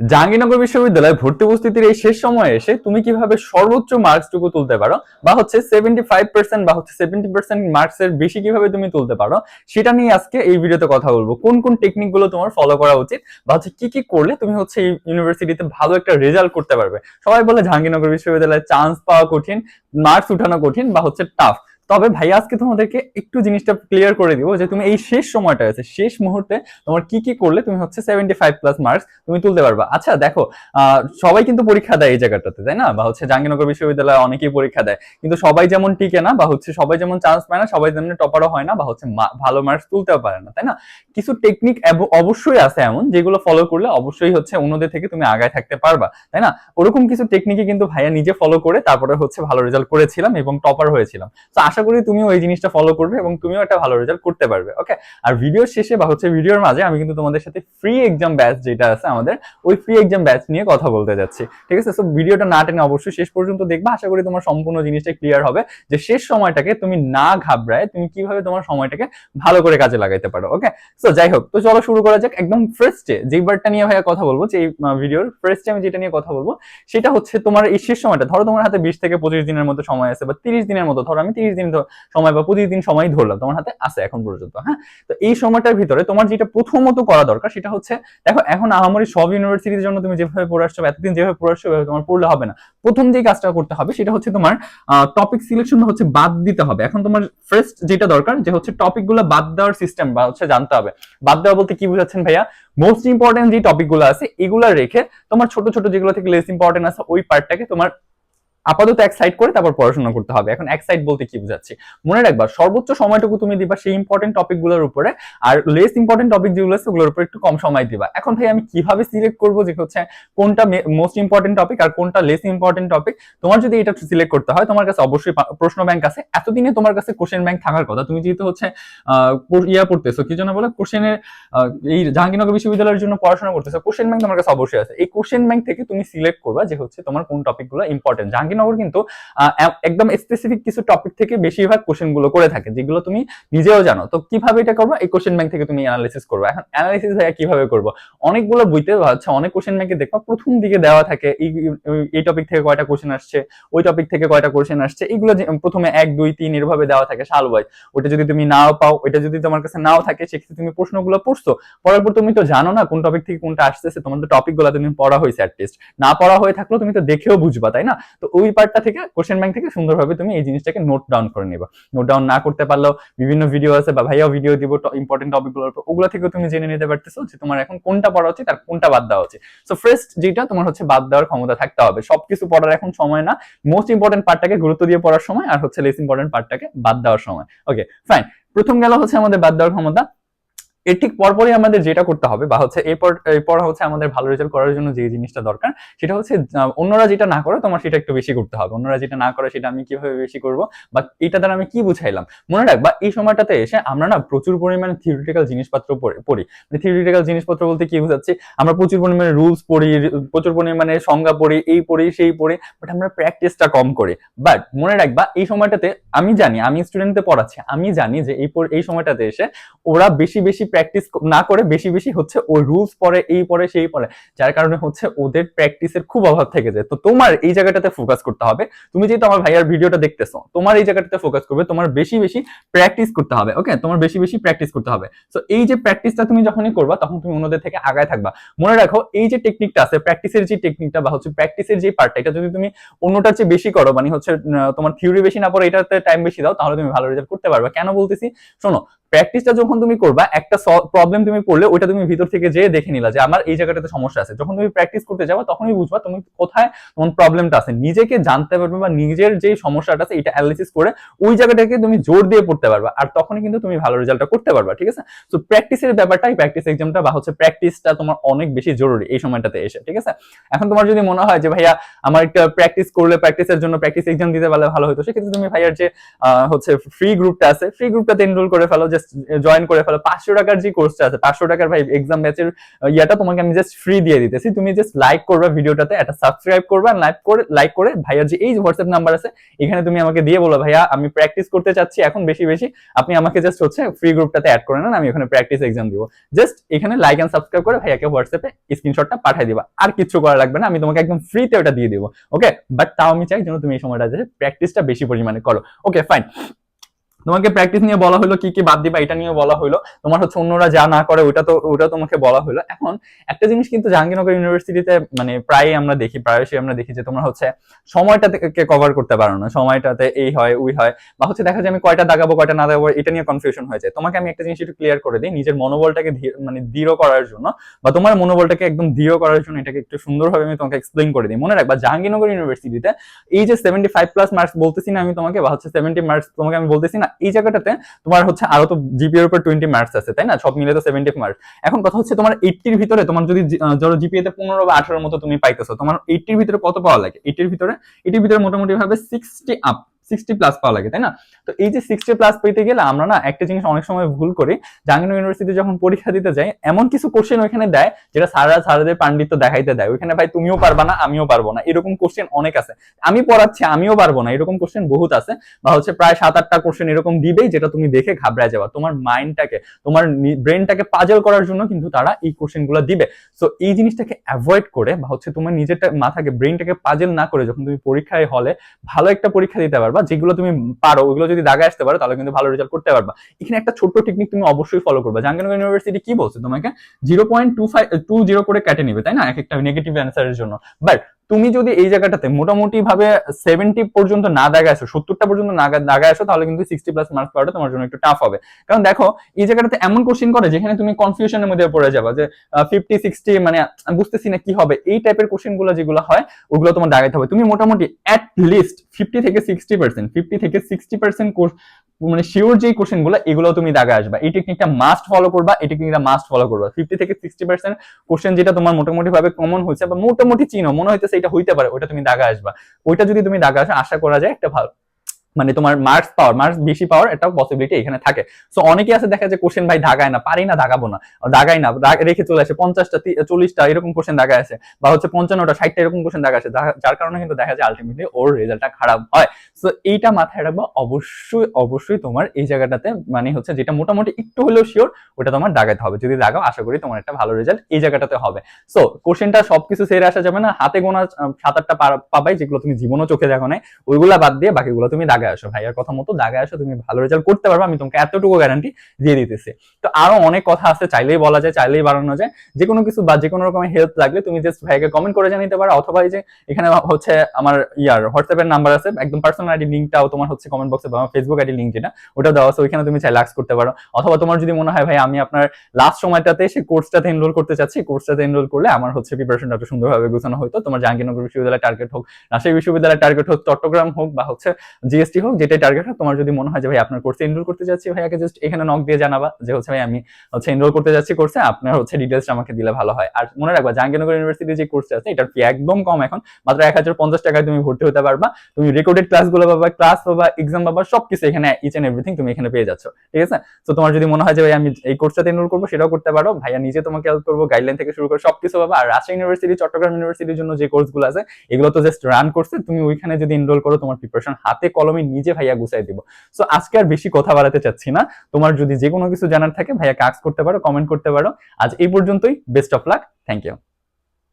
জাহাঙ্গীরনগর বিশ্ববিদ্যালয়ে ভর্তি উপস্থিতির এই শেষ সময়ে এসে তুমি কীভাবে সর্বোচ্চ মার্কসটুকু তুলতে পারো? বা হচ্ছে সেভেন্টি ফাইভ পার্সেন্ট বা হচ্ছে সেভেন্টি পার্সেন্ট মার্কসের বেশি কীভাবে তুমি তুলতে পারো? সেটা নিয়ে আজকে এই ভিডিওতে কথা বলব। কোন কোন টেকনিকগুলো তোমার ফলো করা উচিত? বা হচ্ছে কি কি করলে তুমি হচ্ছে এই ইউনিভার্সিটিতে ভালো একটা রেজাল্ট করতে পারবে? সবাই বলে জাহাঙ্গীরনগর বিশ্ববিদ্যালয়ে চান্স পাওয়া কঠিন মার্কস উঠানো কঠিন বা হচ্ছে টাফ তবে ভাই, আজকে তোমাদেরকে একটু জিনিসটা ক্লিয়ার করে দিব যে তুমি এই শেষ সময়টা আছে, শেষ মুহূর্তে তোমার কি কি করলে তুমি হচ্ছে সেভেন্টি ফাইভ প্লাস মার্কস তুমি তুলতে পারবা। আচ্ছা দেখো সবাই কিন্তু পরীক্ষা দেয় এই জায়গাটাতে, তাই না? বা হচ্ছে জাহাঙ্গীরনগর বিশ্ববিদ্যালয়ে অনেকেই পরীক্ষা দেয়। কিন্তু সবাই যেমন টিকে না, বা হচ্ছে সবাই যেমন চান্স পায় না, সবাই যেমন টপারও হয় না, বা হচ্ছে ভালো মার্কস তুলতেও পারে না, তাই না? কিছু টেকনিক অবশ্যই আছে এমন, যেগুলো ফলো করলে অবশ্যই হচ্ছে অন্যদের থেকে তুমি আগায় থাকতে পারবা, তাই না? ওরকম কিছু টেকনিকে কিন্তু ভাইয়া নিজে ফলো করে তারপরে হচ্ছে ভালো রেজাল্ট করেছিলাম এবং টপার হয়েছিলাম। তো আশা করি তুমিও এই জিনিসটা ফলো করবে এবং তুমিও একটা ভালো রেজাল্ট করতে পারবে ওকে আর ভিডিওর শেষে বা হচ্ছে ভিডিওর মাঝে আমি কিন্তু তোমাদের সাথে ফ্রি এক্সাম ব্যাচ যেটা আছে আমাদের, ওই ফ্রি এক্সাম ব্যাচ নিয়ে কথা বলতে যাচ্ছি, ঠিক আছে? সো ভিডিওটা না টেনে অবশ্যই শেষ পর্যন্ত দেখবা, আশা করি তোমার সম্পূর্ণ জিনিসটা ক্লিয়ার হবে যে শেষ সময়টাকে তুমি না ঘাবড়ায় তুমি কীভাবে তোমার সময়টাকে ভালো করে কাজে লাগাইতে পারো ওকে সো যাই হোক, তো চলো শুরু করা যাক একদম ফার্স্টে যে বারটা নিয়ে ভাইয়া কথা বলব যে ভিডিওর ফার্স্টে আমি যেটা নিয়ে কথা বলব, সেটা হচ্ছে তোমার এই শেষ সময়টা, ধরো তোমার হাতে বিশ থেকে পঁচিশ দিনের মতো সময় আছে বা তিরিশ দিনের মতো, ধরো আমি তিরিশ দিন সময় বা পঁচিশ দিন সময় ধরলাম, তোমার হাতে আছে এখন পর্যন্ত হ্যাঁ? তো এই সময়টার ভিতরে তোমার যেটা প্রথমত করা দরকার সেটা হচ্ছে, দেখো এখন আহামরি সব ইউনিভার্সিটির জন্য তুমি যেভাবে পড়ে আসছো এতদিন যেভাবে পড়ে আসছো তোমার পড়লে হবে না। প্রথম যে কাজটা করতে হবে সেটা হচ্ছে তোমার টপিক সিলেকশন হচ্ছে বাদ দিতে হবে। এখন তোমার ফার্স্ট যেটা দরকার যে হচ্ছে টপিকগুলো বাদ দেওয়ার সিস্টেম বা হচ্ছে জানতে হবে। বাদ দেওয়া বলতে কি বুঝাচ্ছেন ভাইয়া? মোস্ট ইম্পর্টেন্ট যে টপিকগুলো আছে এগুলা রেখে তোমার ছোট ছোট যেগুলো থেকে লেস ইম্পর্টেন্ট আছে ওই পার্টটাকে তোমার আপাতত এক সাইড করে তারপর পড়াশোনা করতে হবে। এখন এক সাইড বলতে কি বুঝাচ্ছি? মনে রাখবা, সর্বোচ্চ সময়টুকু তুমি দিবা সেই ইম্পর্টেন্ট টপিকগুলোর উপরে, আর লেস ইম্পর্টেন্ট টপিক যেগুলো আছে ওগুলোর উপরে একটু কম সময় দিবা। এখন ভাই, আমি কীভাবে সিলেক্ট করব যে হচ্ছে কোনটা মোস্ট ইম্পর্টেন্ট টপিক আর কোনটা লেস ইম্পর্টেন্ট টপিক তোমার যদি এটা সিলেক্ট করতে হয়, তোমার কাছে অবশ্যই প্রশ্ন ব্যাংক আছে। এতদিনে তোমার কাছে কোশ্চেন ব্যাংক থাকার কথা। তুমি যেহেতু হচ্ছে ইয়া পড়তেছো, কি জন্য বলে? কোশ্চেনের এই জাহাঙ্গীরনগর বিশ্ববিদ্যালয়ের জন্য পড়াশোনা করতেছো। কোশ্চেন ব্যাংক তোমার কাছে অবশ্যই আছে। এই কোশ্চেন ব্যাংক থেকে তুমি সিলেক্ট করবা যে হচ্ছে তোমার কোন টপিকগুলো ইম্পর্টেন্ট জাহাঙ্গীরনগর কিন্তু একদম স্পেসিফিক কিছু টপিক থেকে বেশিরভাগ কোশ্চেনগুলো করে থাকে, যেগুলো তুমি নিজেও জানো। তো কীভাবে এটা করব? এই কোশ্চেন ব্যাংক থেকে তুমি অ্যানালিসিস করবে। এখন অ্যানালিসিস ভাইয়া কীভাবে করব? অনেকগুলো বইতে হচ্ছে অনেক কোশ্চেন ব্যাংকে দেখবা প্রথম দিকে দেওয়া থাকে, এই টপিক থেকে কয়টা কোশ্চেন আসছে, ওই টপিক থেকে কয়টা কোশ্চেন আসছে, এগুলো প্রথমে এক, দুই, তিন এরভাবে দেওয়া থাকে সাল ওয়াইজ ওটা যদি তুমি নাও পাও, ওইটা যদি তোমার কাছে নাও থাকে, সেক্ষেত্রে তুমি প্রশ্নগুলো পড়ছো। পড়ার পর তুমি তো জানো না কোন টপিক থেকে কোনটা আসতেছে তোমার তো টপিকগুলো তুমি পড়া হয়েছে অ্যাটলিস্ট না পড়া হয়ে থাকলেও তুমি তো দেখেও বুঝবা, তাই না? তো ওই পার্টটা থেকে কোশ্চেন ব্যাংক থেকে সুন্দরভাবে তুমি এই জিনিসটাকে নোট ডাউন করে নিবা। নোট ডাউন না করতে পারলেও বিভিন্ন ভিডিও আছে বা ভাইয়াও ভিডিও দিব ইম্পর্টেন্ট টপিকগুলোর উপর, ওগুলো থেকে তুমি জেনে নিতে পারতেছো যে তোমার এখন কোনটা পড়া উচিত আর কোনটা বাদ দেওয়া উচিত। সো ফার্স্ট যেটা তোমার হচ্ছে বাদ দেওয়ার ক্ষমতা থাকতে হবে। সবকিছু পড়ার এখন সময় না। মোস্ট ইম্পর্টেন্ট পার্টটাকে গুরুত্ব দিয়ে পড়ার সময় আর হচ্ছে লেস ইম্পর্টেন্ট পার্টটাকে বাদ দেওয়ার সময়। ওকে ফাইন প্রথম গেল হচ্ছে আমাদের বাদ দেওয়ার ক্ষমতা। এর ঠিক পরপরই আমাদের যেটা করতে হবে বা হচ্ছে এরপর এরপর হচ্ছে আমাদের ভালো রেজাল্ট করার জন্য যে জিনিসটা দরকার, সেটা হচ্ছে অন্যরা যেটা না করে তোমার সেটা একটু বেশি করতে হবে। অন্যরা যেটা না করে সেটা আমি কীভাবে বেশি করব? বা এটা দ্বারা আমি কি বুঝাইলাম? মনে রাখবা এই সময়টাতে এসে আমরা না প্রচুর পরিমাণে থিওরিটিক্যাল জিনিসপত্র পড়ি পড়ি। থিওরিটিক্যাল জিনিসপত্র বলতে কি বুঝাচ্ছি? আমরা প্রচুর পরিমাণে রুলস পড়ি, প্রচুর পরিমাণে সংজ্ঞা পড়ি, এই পড়ি, সেই পড়ি বাট আমরা প্র্যাকটিসটা কম করি। বাট মনে রাখবা এই সময়টাতে আমি জানি, আমি স্টুডেন্টদের পড়াচ্ছি, আমি জানি যে এই এই সময়টাতে এসে ওরা বেশি বেশি প্র্যাকটিস না করে বেশি বেশি হচ্ছে ওই রুলস পরে, এই পরে, সেই পরে। যার কারণে হচ্ছে ওদের প্র্যাকটিসের খুব অভাব থেকে যায়। তো তোমার এই জায়গাটাতে ফোকাস করতে হবে। তুমি যেহেতু আমার ভাইয়ার ভিডিওটা দেখতেছো, তোমার এই জায়গাটাতে ফোকাস করবে, তোমার বেশি বেশি প্র্যাকটিস করতে হবে ওকে তোমার বেশি বেশি প্র্যাকটিস করতে হবে। তো এই যে প্র্যাকটিসটা তুমি যখনই করবা, তখন তুমি অন্যদের থেকে আগায় থাকবা। মনে রাখো, এই যে টেকনিকটা আছে প্র্যাকটিসের যে টেকনিকটা বা হচ্ছে প্র্যাকটিসের যে পার্টটা এটা যদি তুমি অন্যটার চেয়ে বেশি করো মানে হচ্ছে তোমার থিওরি বেশি না পড়ে, এটাতে টাইম বেশি দাও, তাহলে তুমি ভালো রেজাল্ট করতে পারবে। কেন বলতেছি? শোনো প্র্যাকটিসটা যখন তুমি করবা, একটা প্রবলেম তুমি পড়লে ওইটা তুমি ভিতর থেকে যেয়ে দেখে নিলা যে আমার এই জায়গাটাতে সমস্যা আছে। যখন তুমি প্র্যাকটিস করতে যাবা, তখনই বুঝবা তুমি কোথায় তোমার প্রবলেমটা আছে। নিজেকে জানতে পারবে বা নিজের যে সমস্যাটা আছে, এটা অ্যানালিসিস করে ওই জায়গাটাকে তুমি জোর দিয়ে পড়তে পারবা। আর তখনই কিন্তু তুমি ভালো রেজাল্টটা করতে পারবা, ঠিক আছে? তো প্র্যাকটিসের ব্যাপারটাই প্র্যাকটিস এক্সামটা বা হচ্ছে প্র্যাকটিসটা তোমার অনেক বেশি জরুরি এই সময়টাতে এসে, ঠিক আছে? এখন তোমার যদি মনে হয় যে, ভাইয়া, আমার একটা প্র্যাকটিস করলে প্র্যাকটিসের জন্য প্র্যাকটিস এক্সাম দিতে পারলে ভালো হতো। সেক্ষেত্রে তুমি ভাইয়ার যে হচ্ছে ফ্রি গ্রুপটা আছে ফ্রি গ্রুপটাতে এনরোল করে ফেলো যে জাস্ট জয়েন করে ফেলো। পাঁচশো টাকার যে কোর্সটা আছে, পাঁচশো টাকার ভাই এক্সাম ব্যাচের ইয়াটা তোমাকে আমি জাস্ট ফ্রি দিয়ে দিতেছি। তুমি জাস্ট লাইক করবে ভিডিওটাতে একটা সাবস্ক্রাইব করবে লাইক করে লাইক করে ভাইয়ার যে এই হোয়াটসঅ্যাপ নাম্বার আছে, এখানে তুমি আমাকে দিয়ে বলো, ভাইয়া, আমি প্র্যাকটিস করতে চাচ্ছি এখন বেশি বেশি। আপনি আমাকে জাস্ট হচ্ছে ফ্রি গ্রুপটাতে অ্যাড করে নেন, আমি ওখানে প্র্যাকটিস এক্সাম দিব। জাস্ট এখানে লাইক এন্ড সাবস্ক্রাইব করে ভাইয়াকে হোয়াটসঅ্যাপে স্ক্রিনশটটা পাঠিয়ে দিবা। আর কিছু করা লাগবে না, আমি তোমাকে একদম ফ্রিতে ওটা দিয়ে দিব। ওকে বাট তাও আমি চাই যেন তুমি এই সময়টা প্র্যাকটিসটা বেশি পরিমাণে করো। ওকে ফাইন তোমাকে প্র্যাকটিস নিয়ে বলা হলো, কি কি বাদ দিবা, এটা নিয়ে বলা হলো। তোমার হচ্ছে অন্যরা যা না করে ওটা তো ওটা তোমাকে বলা হলো। এখন একটা জিনিস কিন্তু জাহাঙ্গীরনগর ইউনিভার্সিটিতে মানে প্রায় আমরা দেখি, প্রায়শই আমরা দেখি যে তোমরা হচ্ছে সময়টাতে কভার করতে পারো না। সময়টাতে এই হয়, ওই হয়, বা হচ্ছে দেখা যায় আমি কয়টা দাগাবো, কয়টা না দাগাবো, এটা নিয়ে কনফিউশন হয়ে যায়। তোমাকে আমি একটা জিনিস একটু ক্লিয়ার করে দিই, নিজের মনোবলটাকে মানে দৃঢ় করার জন্য, বা তোমার মনোবলটাকে একদম দৃঢ় করার জন্য এটাকে একটু সুন্দরভাবে আমি তোমাকে এক্সপ্লেন করে দিই। মনে রাখবা, জাহাঙ্গীরনগর ইউনিভার্সিটিতে এই যে সেভেন্টি ফাইভ প্লাস মার্কস বলতেছি না আমি তোমাকে, বা হচ্ছে সেভেন্টি মার্কস তোমাকে আমি বলতেছি না এই জায়গাটাতে তোমার হচ্ছে আরও তো জিপিএর এর উপর টোয়েন্টি মার্কস আছে, তাই না? সব মিলে তো সেভেন্টি মার্কস এখন কথা হচ্ছে তোমার এইটির ভিতরে তোমার যদি ধরো জিপিএ তে পনেরো বা আঠারোর মতো তুমি পাইতেছো, তোমার এইটির ভিতরে কত পাওয়া লাগে? এইটির ভিতরে এটির ভিতরে মোটামুটি ভাবে সিক্সটি আপ সিক্সটি প্লাস পাওয়া লাগে, তাই না? তো এই যে সিক্সটি প্লাস পেতে গেলে আমরা না একটা জিনিস অনেক সময় ভুল করি। জাহাঙ্গীরনগর ইউনিভার্সিটি যখন পরীক্ষা দিতে যাই, এমন কিছু কোশ্চেন ওইখানে দেয়, যেটা সারা সারাদের পাণ্ডিত্য দেখাইতে দেয়। ওইখানে, ভাই, তুমিও পারবা না, আমিও পারব না। এরকম কোশ্চেন অনেক আছে। আমি পড়াচ্ছি, আমিও পারব না, এরকম কোশ্চেন বহুত আছে। বা হচ্ছে প্রায় সাত আটটা কোশ্চেন এরকম দিবেই, যেটা তুমি দেখে ঘাবড়ায় যাবা। তোমার মাইন্ডটাকে তোমার ব্রেনটাকে পাজল করার জন্য কিন্তু তারা এই কোশ্চেনগুলো দিবে। সো এই জিনিসটাকে অ্যাভয়েড করে বা হচ্ছে তোমার নিজেরটা, মাথাকে ব্রেনটাকে পাজল না করে যখন তুমি পরীক্ষায় হলে, ভালো একটা পরীক্ষা দিতে পারবা। যেগুলো তুমি পারো ওইগুলো যদি দাগে আসতে পারো, তাহলে কিন্তু ভালো রেজাল্ট করতে পারবা। এখানে একটা ছোট্ট টেকনিক তুমি অবশ্যই ফলো করবে। জাহাঙ্গীরনগর ইউনিভার্সিটি কি বলছে তোমাকে? Zero point two five to zero করে কেটে নিবে, তাই না? এক একটা নেগেটিভ অ্যান্সারের জন্য। বাট তুমি যদি এই জায়গাটাতে মোটামুটি ভাবে সেভেন্টি পর্যন্ত না দাগে আসো, সত্তরটা পর্যন্ত না দাগে আসো, তাহলে কিন্তু সিক্সটি প্লাস মার্কস পাওয়াটা তোমার জন্য একটু টাফ হবে। কারণ দেখো, এই জায়গাটাতে এমন কোশ্চেন করে যেখানে তুমি কনফিউশনের মধ্যে পড়ে যাবা যে ফিফটি সিক্সটি মানে বুঝতেছি না কি হবে। এই টাইপের কোশ্চেনগুলো যেগুলো হয়, ওগুলো তোমার দাগাইতে হবে। তুমি মোটামুটি অ্যাট লিস্ট ফিফটি থেকে সিক্সটি পার্সেন্ট ফিফটি থেকে সিক্সটি পার্সেন্ট মানে শিওর যে কোশ্চেনগুলো এগুলো তুমি দাগে আসবা। এই টেকনিকটা মাস্ট ফলো করবা, এই টেকনিকটা মাস্ট ফলো করবা। ফিফটি থেকে সিক্সটি পার্সেন্ট কোশ্চেন যেটা তোমার মোটামুটি ভাবে কমন হয়েছে বা মোটামুটি চিনো, মনে হইতেছে এটা হইতে পারে ওটা তুমি দাগা আসবা। ওইটা যদি তুমি দাগা আসো, আশা করা যায় একটা ভালো। মানে তোমার মার্কস পাওয়ার মার্কস বেশি পাওয়ার একটা পসিবিলিটি এখানে থাকে। সো অনেকে আছে দেখা যায় কোশ্চেন ভাই, দাগায় না? পারি না, দাগাবো না। দাগাই না। রেখে চলে আসে। পঞ্চাশটা চল্লিশটা এরকম কোশ্চেন দাগা আছে বা হচ্ছে পঞ্চান্নটা, ষাটটা এরকম কোশ্চেন দাগা আছে যার কারণে কিন্তু দেখা যায় আলটিমেটলি ওর রেজাল্টটা খারাপ হয়। সো এইটা মাথায় রাখব, অবশ্যই অবশ্যই তোমার এই জায়গাটাতে মানে হচ্ছে যেটা মোটামুটি একটু হলেও শিওর ওটা তোমার দাগাতে হবে। যদি দাগাও, আশা করি তোমার একটা ভালো রেজাল্ট এই জায়গাটাতে হবে। সো কোশ্চেনটা সবকিছু সেরে আসা যাবে না। হাতে গোনা সাত, আটটা পাবাই যেগুলো তুমি জীবনও চোখে দেখো নাই, ওইগুলা বাদ দিয়ে বাকিগুলো তুমি দাগায় আসো, ভাইয়ার কথা মতো দাগায় আসো, তুমি ভালো রেজাল্ট করতে পারবে, আমি তোমাকে এতটুকু গ্যারান্টি দিয়ে দিতেছি। তো আরও অনেক কথা আছে, চাইলেই বলা যায়, চাইলেই বাড়ানো যায়। যে কোনো কিছু বা যে কোনো রকমের হেল্প লাগলে তুমি জাস্ট ভাইকে কমেন্ট করে জানিতে পারো, অথবা এই যে এখানে হচ্ছে আমার ইয়ার হোয়াটসঅ্যাপের নাম্বার আছে, একদম পার্সোনাল আইডি লিঙ্কটাও তোমার হচ্ছে কমেন্ট বক্সে বা ফেসবুক আইডি লিঙ্ক যেটা ওটা দেওয়া আছে, ওইখানে তুমি চাইলে আক্স করতে পারো। অথবা তোমার যদি মনে হয়, ভাই, আমি আপনার লাস্ট সময়টাতে সেই কোর্সটাতে এনরোল করতে চাচ্ছি কোর্সটাতে এনরোল করলে আমার হচ্ছে প্রিপারেশনটা একটু সুন্দরভাবে গোছানো হতো তোমার জাহাঙ্গীরনগর বিশ্ববিদ্যালয় টার্গেট হোক, রাজশাহী বিশ্ববিদ্যালয় টার্গেট হোক, চট্টগ্রাম হোক বা হচ্ছে জিএসটি হোক, যেটাই টার্গেট হোক, তোমার যদি মনে হয় যে ভাই আপনার কোর্সে এনরোল করতে যাচ্ছি ভাইয়াকে জাস্ট এখানে নক দিয়ে জানাবা যে হচ্ছে ভাই আমি হচ্ছে এনরোল করতে যাচ্ছি কোর্সে আপনার হচ্ছে ডিটেলস আমাকে দিলে ভালো হয়। আর মনে রাখবা, জাহাঙ্গীরনগর ইউনিভার্সিটির যে কোর্সটা আছে, এটার ফি একদম কম এখন, মাত্র এক হাজার পঞ্চাশ টাকায় তুমি ভর্তি হতে পারবা। তুমি রেকর্ডেড ক্লাসগুলো পাবা ক্লাস পাবা এক্সাম পাবা, সবকিছু এখানে ইচ এন্ড এভরিথিং তুমি এখানে পেয়ে যাচ্ছ, ঠিক আছে? তো তোমার যদি মনে হয় যে ভাই আমি এই কোর্সটাতে এনরোল করব, সেটাও করতে পারো। ভাইয়া নিজে তোমাকে হেল্প করব গাইডলাইন থেকে শুরু করে সবকিছু পাবা। আর রাজশাহী ইউনিভার্সিটি চট্টগ্রাম ইউনিভার্সিটির জন্য যে কোর্সগুলো আছে, এগুলো তো জাস্ট রান করছে তুমি ওইখানে যদি এনরোল করো, তোমার প্রিপারেশন হাতে কলমে নিজে ভাইয়া গুছাই দিব। সো আজকে আর বেশি কথা বাড়াতে চাচ্ছি না। তোমার যদি যে কোনো কিছু জানার থাকে, ভাইয়া কাজ করতে পারো কমেন্ট করতে পারো। আজ এই পর্যন্তই best of luck thank you